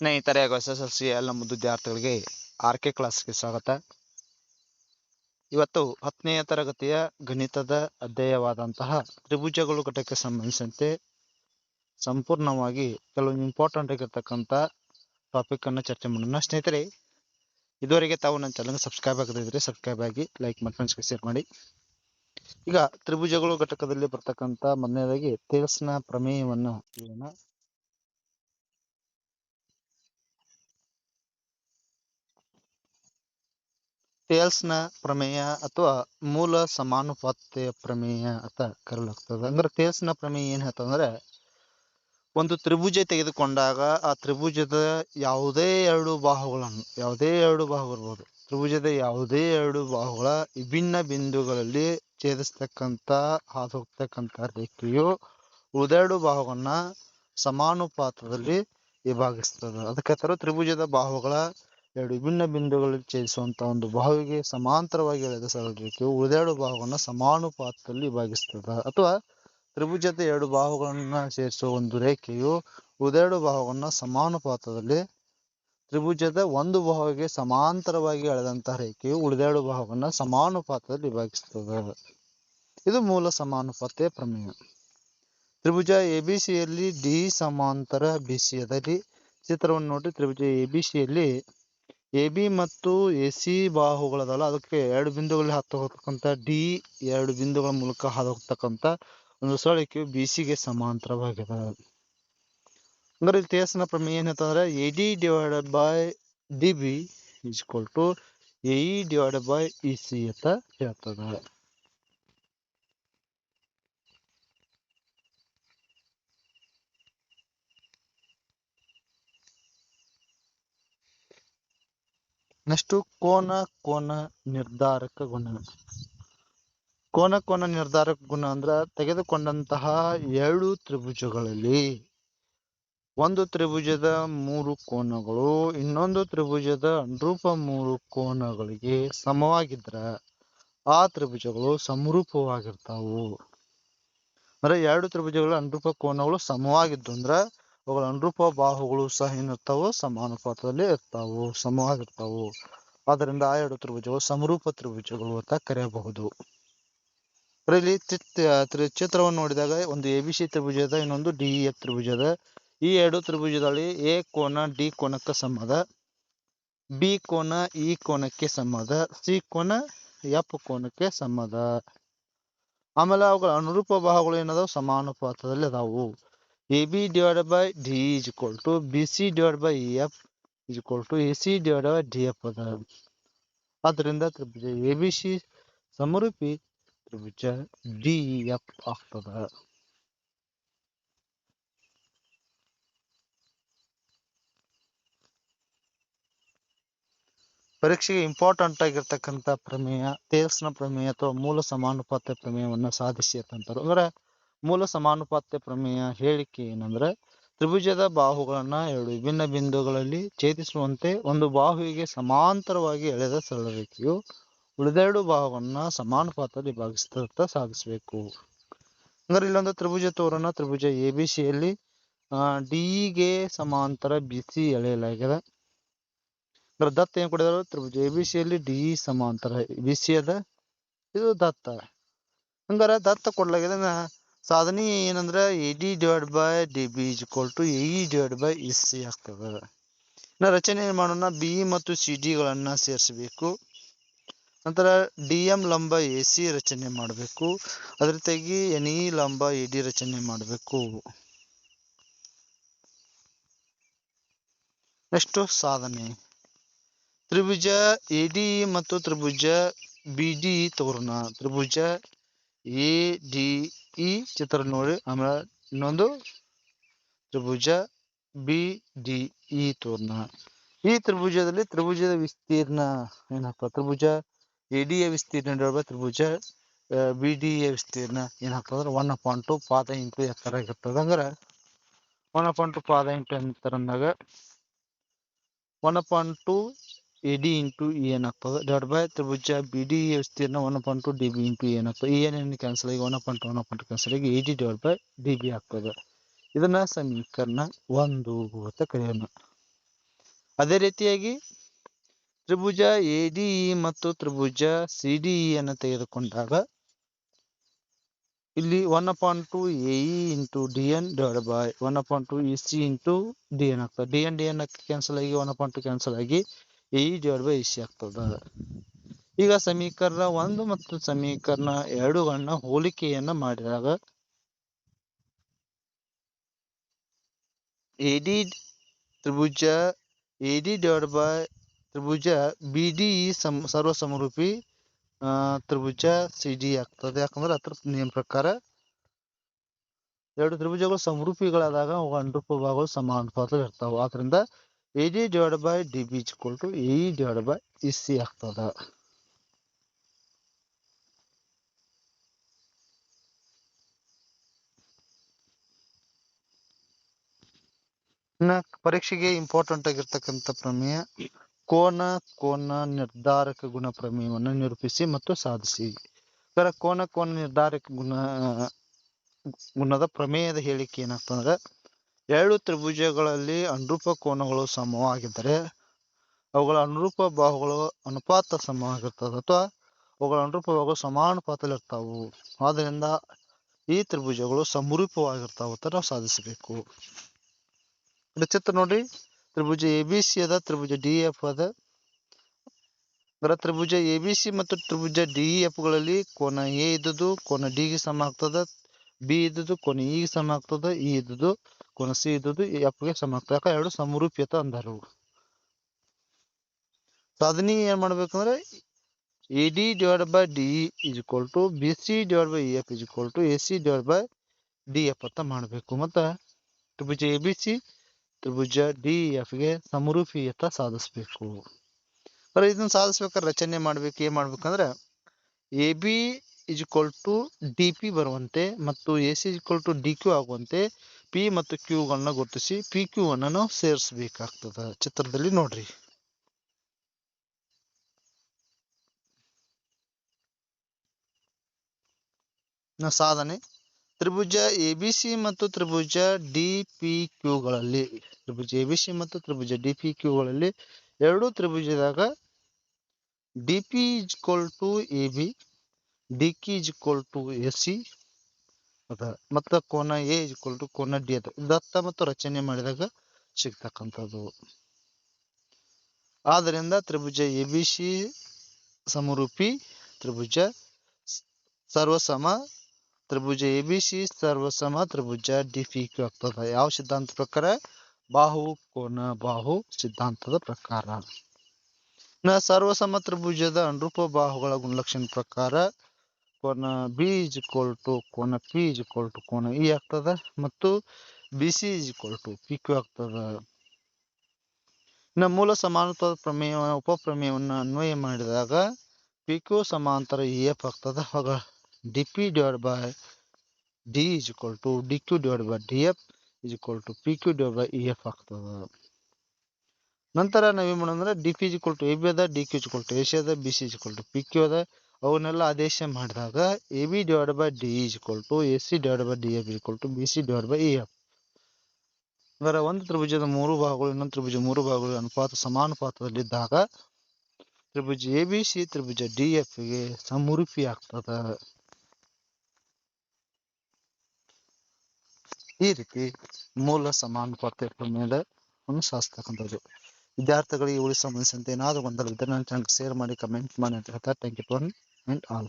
ಸ್ನೇಹಿತರೆ S S L C ಎಲ್ಲ ವಿದ್ಯಾರ್ಥಿಗಳಿಗೆ ಆರ್ ಕೆ ಕ್ಲಾಸ್ಗೆ ಸ್ವಾಗತ. ಇವತ್ತು ಹತ್ತನೆಯ ತರಗತಿಯ ಗಣಿತದ ಅಧ್ಯಯವಾದಂತಹ ತ್ರಿಭುಜಗಳು ಘಟಕಕ್ಕೆ ಸಂಬಂಧಿಸಿದಂತೆ ಸಂಪೂರ್ಣವಾಗಿ ಕೆಲವು ಇಂಪಾರ್ಟೆಂಟ್ ಆಗಿರ್ತಕ್ಕಂಥ ಟಾಪಿಕ್ ಅನ್ನು ಚರ್ಚೆ ಮಾಡೋಣ. ಸ್ನೇಹಿತರೆ, ಇದುವರೆಗೆ ತಾವು ನನ್ನ ಚಾನಲ್ಗೆ ಸಬ್ಸ್ಕ್ರೈಬ್ ಆಗದಿದ್ದರೆ ಸಬ್ಸ್ಕ್ರೈಬ್ ಆಗಿ, ಲೈಕ್ ಮಾಡಿ ಫ್ರೆಂಡ್ಸ್ಗೆ ಶೇರ್ ಮಾಡಿ. ಈಗ ತ್ರಿಭುಜಗಳು ಘಟಕದಲ್ಲಿ ಬರ್ತಕ್ಕಂಥ ಮೊದಲನೇದಾಗಿ ತೇಲ್ಸ್ನ ಪ್ರಮೇಯವನ್ನ ಟೇಲ್ಸ್ನ ಪ್ರಮೇಯ ಅಥವಾ ಮೂಲ ಸಮಾನುಪಾತೆಯ ಪ್ರಮೇಯ ಅಂತ ಕರೆಯಲಾಗ್ತದೆ. ಅಂದ್ರೆ ಟೇಲ್ಸ್ನ ಪ್ರಮೇಯ ಏನು ಹೇಳ್ತಂದ್ರೆ ಒಂದು ತ್ರಿಭುಜ ತೆಗೆದುಕೊಂಡಾಗ ಆ ತ್ರಿಭುಜದ ಯಾವುದೇ ಎರಡು ಬಾಹುಗಳನ್ನು, ಯಾವುದೇ ಎರಡು ಬಾಹು ಇರ್ಬೋದು, ತ್ರಿಭುಜದ ಯಾವುದೇ ಎರಡು ಬಾಹುಗಳ ವಿಭಿನ್ನ ಬಿಂದುಗಳಲ್ಲಿ ಛೇದಿಸ್ತಕ್ಕಂಥ ಹಾದು ಹೋಗ್ತಕ್ಕಂಥ ರೇಖೆಯು ಉಳಿದೆರಡು ಬಾಹುಗಳನ್ನ ಸಮಾನುಪಾತದಲ್ಲಿ ವಿಭಾಗಿಸ್ತದೆ. ಅದಕ್ಕೆ ತರ ತ್ರಿಭುಜದ ಬಾಹುಗಳ ಎರಡು ವಿಭಿನ್ನ ಬಿಂದುಗಳಲ್ಲಿ ಛೇದಿಸುವಂತಹ ಒಂದು ಬಾಹುವಿಗೆ ಸಮಾಂತರವಾಗಿ ಎಳೆದ ಸರಳ ರೇಖೆಯು ಉಳಿದೆರಡು ಬಾಹುಗಳನ್ನ ಸಮಾನುಪಾತದಲ್ಲಿ ವಿಭಾಗಿಸ್ತದ. ಅಥವಾ ತ್ರಿಭುಜದ ಎರಡು ಬಾಹುಗಳನ್ನ ಸೇರಿಸುವ ಒಂದು ರೇಖೆಯು ಉಳಿದೆರಡು ಬಾಹುಗಳನ್ನ ಸಮಾನುಪಾತದಲ್ಲಿ ತ್ರಿಭುಜದ ಒಂದು ಬಾಹುವಿಗೆ ಸಮಾಂತರವಾಗಿ ಎಳೆದಂತಹ ರೇಖೆಯು ಉಳಿದೆರಡು ಬಾಹುಗಳನ್ನ ಸಮಾನುಪಾತದಲ್ಲಿ ವಿಭಾಗಿಸ್ತದ. ಇದು ಮೂಲ ಸಮಾನುಪಾತೆಯ ಪ್ರಮೇಯ. ತ್ರಿಭುಜ ಎಬಿಸಿಯಲ್ಲಿ ಡಿ ಸಮಾಂತರ ಬಿಸಿಯದಲ್ಲಿ ಚಿತ್ರವನ್ನು ನೋಡಿ, ತ್ರಿಭುಜ ಎಬಿಸಿಯಲ್ಲಿ ಎ ಬಿ ಮತ್ತು ಎ ಸಿ ಬಾಹುಗಳದಲ್ಲ, ಅದಕ್ಕೆ ಎರಡು ಬಿಂದುಗಳಲ್ಲಿ ಹತ್ತು ಹೋಗ್ತಕ್ಕಂಥ ಡಿ ಎರಡು ಬಿಂದುಗಳ ಮೂಲಕ ಹಾದು ಹೋಗ್ತಕ್ಕಂಥ ಒಂದು ಸಳಿಕೆಯು ಬಿ ಸಿಗೆ ಸಮಾಂತರವಾಗಿದೆ. ಅಂದ್ರೆ ಇಲ್ಲಿ ತೇಸ್ನ ಪ್ರಮೇಯ ಏನಂತಂದ್ರೆ A D divided by D B equal to A E divided by E C ಅಂತ ಹೇಳ್ತದೆ. ನೆಕ್ಸ್ಟ್ ಕೋನ ಕೋನ ನಿರ್ಧಾರಕ ಗುಣ ಕೋನ ಕೋನ ನಿರ್ಧಾರಕ ಗುಣ ಅಂದ್ರ ತೆಗೆದುಕೊಂಡಂತಹ ಎರಡು ತ್ರಿಭುಜಗಳಲ್ಲಿ ಒಂದು ತ್ರಿಭುಜದ ಮೂರು ಕೋನಗಳು, ಇನ್ನೊಂದು ತ್ರಿಭುಜದ ಅನುರೂಪ ಮೂರು ಕೋನಗಳಿಗೆ ಸಮವಾಗಿದ್ರ ಆ ತ್ರಿಭುಜಗಳು ಸಮರೂಪವಾಗಿರ್ತಾವು. ಅಂದ್ರೆ ಎರಡು ತ್ರಿಭುಜಗಳ ಅನುರೂಪ ಕೋನಗಳು ಸಮವಾಗಿದ್ದು ಅಂದ್ರ ಅವುಗಳ ಅನುರೂಪ ಬಾಹುಗಳು ಸಹ ಏನಿರ್ತಾವು ಸಮಾನುಪಾತದಲ್ಲಿ ಇರ್ತಾವು, ಸಮವಾಗಿರ್ತಾವು. ಆದ್ದರಿಂದ ಆ ಎರಡು ತ್ರಿಭುಜಗಳು ಸಮರೂಪ ತ್ರಿಭುಜಗಳು ಅಂತ ಕರೆಯಬಹುದು. ಇಲ್ಲಿ ಚಿತ್ರವನ್ನು ನೋಡಿದಾಗ ಒಂದು ಎ ಬಿ ಸಿ ತ್ರಿಭುಜದ, ಇನ್ನೊಂದು ಡಿ ಎಫ್ ತ್ರಿಭುಜದ. ಈ ಎರಡು ತ್ರಿಭುಜದಲ್ಲಿ ಎ ಕೋನ ಡಿ ಕೋನಕ್ಕೆ ಸಮದ ಬಿ ಕೋನ ಇ ಕೋನಕ್ಕೆ ಸಮದ ಸಿ ಕೋನ ಎಫ್ ಕೋನಕ್ಕೆ ಸಮದ. ಆಮೇಲೆ ಅವುಗಳ ಅನುರೂಪ ಬಾಹುಗಳು ಏನದಾವ? ಸಮಾನುಪಾತದಲ್ಲಿ ಅದಾವು. A divided by by D equal to BC divided by EF is equal to AC divided by ಆದ್ದರಿಂದ ತ್ರಿಭುಜ ಎ ಬಿ ಸಿ ಸಮರೂಪಿ ತ್ರಿಭುಜ ಎಫ್ ಆಗ್ತದ. ಪರೀಕ್ಷೆಗೆ ಇಂಪಾರ್ಟೆಂಟ್ ಆಗಿರ್ತಕ್ಕಂಥ ಪ್ರಮೇಯ, ತೇಲ್ಸ್ನ ಪ್ರಮೇಯ ಅಥವಾ ಮೂಲ ಸಮಾನುಪಾತ ಪ್ರಮೇಯವನ್ನು ಸಾಧಿಸಿ ಅಂತಂತಾರೆ ಅಂದ್ರೆ ಮೂಲ ಸಮಾನುಪಾತ ಪ್ರಮೇಯ ಹೇಳಿಕೆ ಏನಂದ್ರೆ, ತ್ರಿಭುಜದ ಬಾಹುಗಳನ್ನ ಎರಡು ವಿಭಿನ್ನ ಬಿಂದುಗಳಲ್ಲಿ ಛೇದಿಸುವಂತೆ ಒಂದು ಬಾಹುವಿಗೆ ಸಮಾಂತರವಾಗಿ ಎಳೆದ ಸರಳ ರೇಖೆಯು ಉಳಿದೆರಡು ಬಾಹುಗಳನ್ನ ಸಮಾನುಪಾತದಲ್ಲಿ ವಿಭಾಗಿಸ್ತಾ ಸಾಗಿಸಬೇಕು. ಅಂದ್ರೆ ಇಲ್ಲೊಂದು ತ್ರಿಭುಜ ತೋರಣ, ತ್ರಿಭುಜ ಎ ಬಿ ಸಿಯಲ್ಲಿ ಡಿಗೆ ಸಮಾಂತರ ಬಿ ಸಿ ಎಳೆಯಲಾಗಿದೆ. ಅಂದ್ರೆ ದತ್ತ ಏನ್ ಕೊಡಿದಾರೆ ತ್ರಿಭುಜ ಎ ಬಿ ಸಿಯಲ್ಲಿ ಡಿ ಸಮಾಂತರ ಬಿ ಸಿ ಅದ, ಇದು ದತ್ತ. ಹಂಗಾರ ದತ್ತ ಕೊಡ್ಲಾಗಿದೆ ಸಾಧನೆ ಏನಂದ್ರೆ A D divide by D B is equal to A E divide by E C ಆಗ್ತದೆ. ನಾ ರಚನೆ ಏನು ಮಾಡೋಣ? ಬಿ ಮತ್ತು ಸಿ ಡಿಗಳನ್ನು ಸೇರಿಸಬೇಕು. ನಂತರ ಡಿ ಎಂ ಲಂಬ ಎ ಸಿ ರಚನೆ ಮಾಡಬೇಕು. ಅದ್ರ ತೆಗಿ ಎನ್ ಇ ಲಂಬ ಎ ಡಿ ರಚನೆ ಮಾಡಬೇಕು. ನೆಕ್ಸ್ಟು ಸಾಧನೆ. ತ್ರಿಭುಜ ಎ ಡಿ ಮತ್ತು ತ್ರಿಭುಜ ಬಿ ಡಿ ತೋರಣ. ತ್ರಿಭುಜ ಎ ಡಿ ಈ ಚಿತ್ರ ನೋಡಿ ಆಮೇಲೆ ಇನ್ನೊಂದು ತ್ರಿಭುಜ ಬಿ ಡಿ ಇ ತೋರ್ಣ ಈ ತ್ರಿಭುಜದಲ್ಲಿ ತ್ರಿಭುಜದ ವಿಸ್ತೀರ್ಣ ಏನಪ್ಪ ತ್ರಿಭುಜ ಎ ಡಿ ಯ ವಿಸ್ತೀರ್ಣ ತ್ರಿಭುಜ ಬಿ ಡಿ ಎ ವಿಸ್ತೀರ್ಣ ಏನಪ್ಪ ಅಂದ್ರೆ ಒನ್ ಅಪಾಯಿಂಟ್ ಟು ಪಾದ ಇಂಟು ಎತ್ತರ ಆಗಿರ್ತದೆ ಅಂದ್ರೆ ಒನ್ ಅಪಾಯಿಂಟ್ ಟು ಪಾದ ಇಂಟು ಎತ್ತರ ಅಂದಾಗ one a point two A D into E ಏನಾಗ್ತದೆ? ಡಿವೈಡ್ ಬೈ ತ್ರಿಭುಜ ಬಿ ಡಿ ವಿಸ್ತೀರ್ಣ one point two D B into ಏನಾಗ್ತದೆ? ಇ ಏನೇನು ಕ್ಯಾನ್ಸಲ್ ಆಗಿ one point one point cancel ಆಗಿ A D divide by D B ಆಗ್ತದೆ. ಇದನ್ನ ಸಮೀಕರಣ ಒಂದು ಅಂತ ಕರೆಯೋಣ. ಅದೇ ರೀತಿಯಾಗಿ ತ್ರಿಭುಜ ಎಡಿಇ ಮತ್ತು ತ್ರಿಭುಜ ಸಿಡಿಇ ಅನ್ನು ತೆಗೆದುಕೊಂಡಾಗ ಇಲ್ಲಿ one point two AE into D N divide by one point two E C into D N ಆಗ್ತದೆ. D N D N cancel ಆಗಿ ಒನ್ ಪಾಯಿಂಟ್ ಟು ಕ್ಯಾನ್ಸಲ್ ಆಗಿ AE divide by E C ಆಗ್ತದ ಈಗ ಸಮೀಕರಣ ಒಂದು ಮತ್ತು ಸಮೀಕರಣ ಎರಡುಗಳನ್ನ ಹೋಲಿಕೆಯನ್ನ ಮಾಡಿದಾಗ ಎಡಿ ತ್ರಿಭುಜ ಎಡಿ ಡಿವೈಡ್ ಬೈ ತ್ರಿಭುಜ ಬಿ ಡಿ ಸಮ್ ಸರ್ವ ಸಮರೂಪಿ ಆ, ತ್ರಿಭುಜ ಸಿ ಡಿ ಆಗ್ತದೆ. ಯಾಕಂದ್ರೆ ಅದ್ರ ನಿಯಮ ಪ್ರಕಾರ ಎರಡು ತ್ರಿಭುಜಗಳು ಸಮರೂಪಿಗಳಾದಾಗ ಅವು ಅನುರೂಪ ಭಾಗಗಳು ಸಮಾನುಪಾತದಲ್ಲಿರ್ತಾವೆ ಇರ್ತಾವ. ಆದ್ರಿಂದ A D divide by D B equal to A divide by ಆಗ್ತದ. ಪರೀಕ್ಷೆಗೆ ಇಂಪಾರ್ಟೆಂಟ್ ಆಗಿರ್ತಕ್ಕಂಥ ಪ್ರಮೇಯ, ಕೋನ ಕೋನ ನಿರ್ಧಾರಕ ಗುಣ ಪ್ರಮೇಯವನ್ನು ನಿರೂಪಿಸಿ ಮತ್ತು ಸಾಧಿಸಿ. ಕೋನ ಕೋನ ನಿರ್ಧಾರಕ ಗುಣ, ಗುಣದ ಪ್ರಮೇಯದ ಹೇಳಿಕೆ ಏನಾಗ್ತಂದ್ರೆ ಎರಡು ತ್ರಿಭುಜಗಳಲ್ಲಿ ಅನುರೂಪ ಕೋನಗಳು ಸಮವಾಗಿದ್ದರೆ ಅವುಗಳ ಅನುರೂಪ ಬಾಹುಗಳು ಅನುಪಾತ ಸಮವಾಗಿರ್ತದೆ ಅಥವಾ ಅವುಗಳ ಅನುರೂಪ ಬಾಹುಗಳು ಸಮಾನುಪಾತದಲ್ಲಿರ್ತಾವು. ಆದ್ದರಿಂದ ಈ ತ್ರಿಭುಜಗಳು ಸಮರೂಪವಾಗಿರ್ತಾವ ಅಂತ ನಾವು ಸಾಧಿಸಬೇಕು. ಚಿತ್ರ ನೋಡಿ. ತ್ರಿಭುಜ ಎ ಬಿ ಸಿ ಅದ, ತ್ರಿಭುಜ ಡಿ ಎಫ್ ಅದ. ಅದರ ತ್ರಿಭುಜ ಎ ಬಿ ಸಿ ಮತ್ತು ತ್ರಿಭುಜ ಡಿ ಗಳಲ್ಲಿ ಕೋನ ಎ ಇದ್ದದ್ದು, ಕೋನ ಡಿ ಗೆ ಸಮ ಆಗ್ತದ, ಬಿ ಇದ್ದದ್ದು, ಕೋನ ಇ ಗೆ ಸಮ ಆಗ್ತದ, ಇ ಇದ್ದದ್ದು. ಕೋನ ಎಫ್ಗೆ ಇದ್ದದ್ದು ಎಫ್ಗೆ ಸಮ ಯಾಕೆ ಎರಡು ಸಮರೂಪ್ಯತ ಅಂದರು. ಸಾಧನೆ ಏನ್ ಮಾಡ್ಬೇಕಂದ್ರೆ A D divide by D is equal to B C divide by F is equal to A C divide by D F ಅಂತ ಮಾಡಬೇಕು. ಮತ್ತು ತ್ರಿಭುಜ ಎ ಬಿ ಸಿ ತ್ರಿಭುಜ ಡಿ ಎಫ್ಗೆ ಸಮರೂಪಿಯತ ಸಾಧಿಸಬೇಕು. ಅಂದ್ರೆ ಇದನ್ನ ಸಾಧಿಸ್ಬೇಕಾದ್ರೆ ರಚನೆ ಮಾಡ್ಬೇಕು, ಏನ್ ಮಾಡ್ಬೇಕಂದ್ರೆ A B is equal to D P ಬರುವಂತೆ ಮತ್ತು A C equal to D Q ಆಗುವಂತೆ ಪಿ ಮತ್ತು ಕ್ಯೂಗಳನ್ನ ಗುರುತಿಸಿ ಪಿ ಕ್ಯೂ ಅನ್ನ ನಾವು ಸೇರಿಸಬೇಕಾಗ್ತದ ಚಿತ್ರದಲ್ಲಿ ನೋಡ್ರಿ. ಸಾಧನೆ, ತ್ರಿಭುಜ ಎ ಬಿ ಸಿ ಮತ್ತು ತ್ರಿಭುಜ ಡಿ ಪಿ ಕ್ಯೂಗಳಲ್ಲಿ ತ್ರಿಭುಜ ಎ ಬಿ ಸಿ ಮತ್ತು ತ್ರಿಭುಜ ಡಿ ಪಿ ಕ್ಯೂಗಳಲ್ಲಿ ಎರಡು ತ್ರಿಭುಜದಾಗ D P is to A B D Q is to A C ಅದ. ಮತ್ತು ಕೋನ ಎ ಇಸ್ ಇಕ್ವಲ್ ಟು ಕೋನ ಡಿ ಅದ. ದತ್ತ ಮತ್ತು ರಚನೆ ಮಾಡಿದಾಗ ಸಿಗ್ತಕ್ಕಂಥದ್ದು. ಆದ್ದರಿಂದ ತ್ರಿಭುಜ ಎ ಸಮರೂಪಿ ತ್ರಿಭುಜ ಸರ್ವಸಮ ತ್ರಿಭುಜ ಎ ಬಿ ಸಿ ಸರ್ವಸಮ ತ್ರಿಭುಜ ಡಿ ಪಿ ಕ್ಯೂ ಆಗ್ತದ. ಯಾವ ಸಿದ್ಧಾಂತ ಪ್ರಕಾರ? ಬಾಹು, ಕೋನ, ಬಾಹು ಸಿದ್ಧಾಂತದ ಪ್ರಕಾರ. ನ ಸರ್ವಸಮ ತ್ರಿಭುಜದ ಅನುರೂಪ ಬಾಹುಗಳ ಗುಣಲಕ್ಷಣ ಪ್ರಕಾರ ಕೋನ ಬಿ ಇಸ್ ಇಕ್ವಲ್ ಟು ಕೋನ ಪಿ ಇಸ್ ಇಕ್ವಲ್ ಟು ಕೋನ ಇ ಆಗ್ತದ ಮತ್ತು B C is equal to P Q ಆಗ್ತದ. ಇನ್ನು ಮೂಲ ಸಮಾನತ್ವದ ಪ್ರಮೇಯ, ಉಪಪ್ರಮೇಯವನ್ನು ಅನ್ವಯ ಮಾಡಿದಾಗ ಪಿ ಕ್ಯೂ ಸಮಾಂತರ ಇ ಎಫ್ ಆಗ್ತದ. ಆಗ D P divide by D is equal to D Q divide by D F is equal to P Q divide by E F ಆಗ್ತದ. ನಂತರ ನಾವೇನ್ ಮಾಡೋದಂದ್ರೆ D P is equal to A B ಅದ D Q is equal to A C ಅದ B C is equal to P Q ಅದ. ಅವನ್ನೆಲ್ಲ ಆದೇಶ ಮಾಡಿದಾಗ A B divide by D is equal to A C divide by D F is equal to B C divide by E F ಅಂದರೆ ಒಂದು ತ್ರಿಭುಜದ ಮೂರು ಭಾಗಗಳು, ಇನ್ನೊಂದು ತ್ರಿಭುಜ ಮೂರು ಭಾಗಗಳು ಅನುಪಾತ ಸಮಾನುಪಾತದಲ್ಲಿದ್ದಾಗ ತ್ರಿಭುಜ ಎ ಬಿ ಸಿ ತ್ರಿಭುಜ ಡಿ ಎಫ್ಗೆ ಸಮರೂಪಿ ಆಗ್ತದ ಈ ರೀತಿ ಮೂಲ ಸಮಾನುಪಾತ ಮೇಲೆ ಒಂದು ಸಾಧಿಸ್ತಕ್ಕಂಥದ್ದು ವಿದ್ಯಾರ್ಥಿಗಳಿಗೆ ಉಳಿ ಸಂಬಂಧಿಸಿದಂತೆ ಏನಾದರೂ ಗೊಂದಲ ಇದ್ದರೆ ನನ್ನ ಚಾನಲ್ ಶೇರ್ ಮಾಡಿ ಕಮೆಂಟ್ ಮಾಡಿ ಅಂತ ಹೇಳ್ತಾ ಥ್ಯಾಂಕ್ ಯು and all.